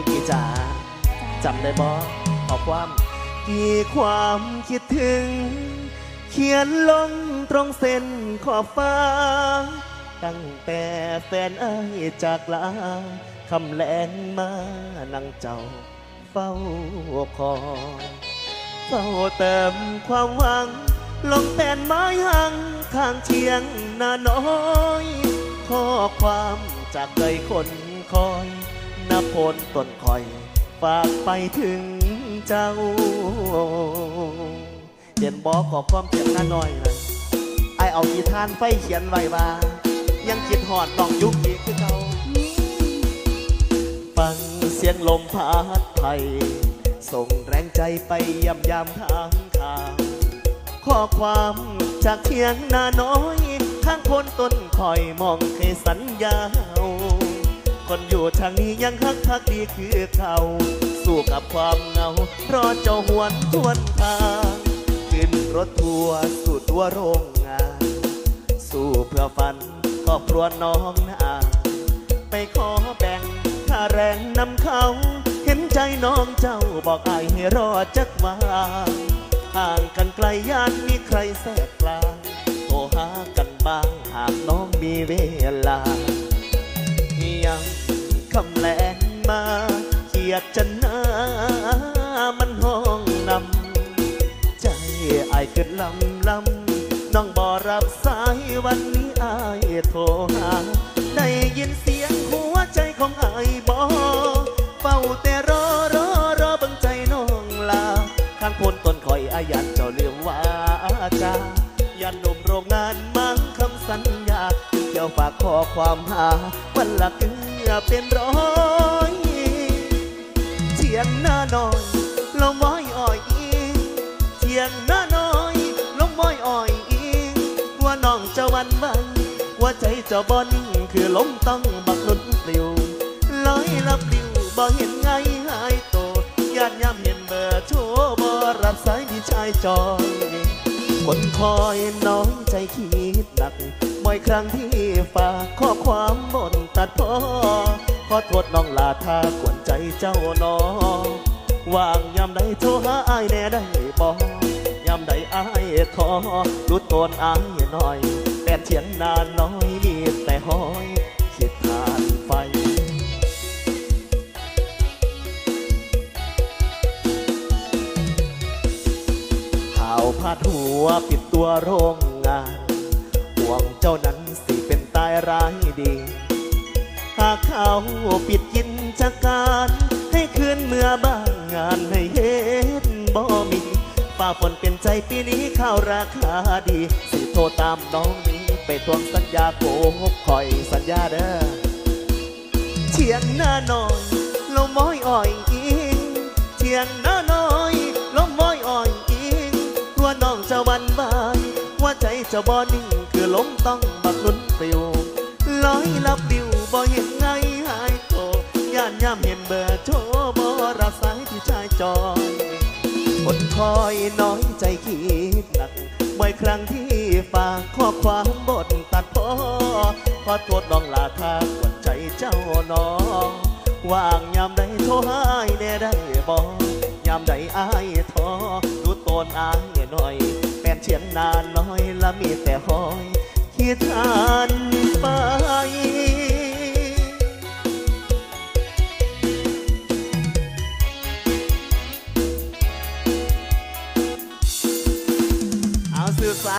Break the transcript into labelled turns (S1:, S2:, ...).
S1: ยุกีจ๋าจำได้บ่ขอความ กี่ความคิดถึง เขียนลงตรงเส้นขอบฟ้า ตั้งแต่แฟนเอ้ายจากลาคำแลงมานั่งเจ้า เฝ้าคอยเฝ้าเติมความหวัง ลงแผ่นไม้หังข้างเชียงนาน้อย ข้อความจากใจคนคอย นพลต้นคอย ฝากไปถึงเจ้าเห็นบอกขอความเพียงนาน้อยนะไอเอากีทานไฟเขียนไว้ว่า ยังคิดหอดน้องยุคอีกคือเขาฟังเสียงลมพัดไทยส่งแรงใจไปยำยำทางทางข้อความจากเทียงนาน้อย ข้างคนต้นคอยมองเคยสัญญา คนอยู่ทางนี้ยังฮักพักดีคือเขาสู้กับความเหงา เพรอเจ้าหวนทวนทางขึ้นรถทัวร์สู่ตัวโรงงาน สู้เพื่อฝันครอบครัวน้องนาไปขอแบ่งค่าแรงนำเขา เห็นใจน้องเจ้าบอกอายให้รอจักมาห่างกันไกลย่านมีใครแทรกกลางโทรหากันบ้างหากน้องมีเวลา ยดจะหน้ามันห้องนำใจไอายเกิดลำลำน้องบอรับสายวันนี้อายโทรหา ได้ยินเสียงหัวใจของไอายบอเฝ้าแต่รอรอรอบังใจน้องลาข้างพ้นต้นคอยอายันเจ้าเลืมว่าจายันหนุ่มโรงงานมั่งคำสัญญาเกี่ยวฝากขอความหา วันละเกือเป็นร้อย เทียงหน้าน้อยลมม้อยอ่อยอีเทียงหน้าน้อยลมม้อยอ่อยอีว่าน้องจะวันไหวว่าใจจะบ่นิ่งคือลมต้องบักนุนปลิวลอยลับปลิวบ่เห็นไงหายโตญาติย้ำเห็นเบอร์โทรบ่รับสายพี่ชายจอยคนคอยน้อยใจคิดหนักบ่อยครั้งที่ฝากข้อความบนตัดพอ อโทษน้องลาถ้ากวนใจเจ้าน้องว่างยามใดโทรหาอายแน่ได้บอยามใดอายขอดูตนอายหน่อย แต่เทียงนานน้อยมีแต่ห้อยคิดทานไฟข่าวพาดหัวปิดตัวโรงงานห่วงเจ้านั้นสิเป็นตายร้ายดีากเขาปิดกินจากการ ให้คืนเมื่อบ้างงานให้เห็นบ่มีฝ่าฝนเป็นใจปีนี้ข้าวราคาดี สิโทรตามน้องนี้ ไปทวงสัญญาโกหกคอยสัญญาเด้อเทียงหน้าน้อยลมม้อยอ่อยอิงเทียงหน้าน้อยลมม้อยอ่อยอิงตัวน้องจะวันไหวว่าใจจะบ่นิ่งคือลมต้องบักหนุนปลิว ลอยลับดิวบ่เห็นไงหายโตย่านย่ำเห็นเบอร์โทรบ่รับสายที่ชายจอยคนคอยน้อยใจคิดหนักบ่อยครั้งที่ฝากข้อความบทตัดพอขอโทษน้องลาทากวนใจเจ้าน้องว่างยามใดโทรหายแน่ได้บอกยามใดอายท้อดูตนอายหน่อยแฟนเชียงนานน้อยละมีแต่หอย ที่ทานไป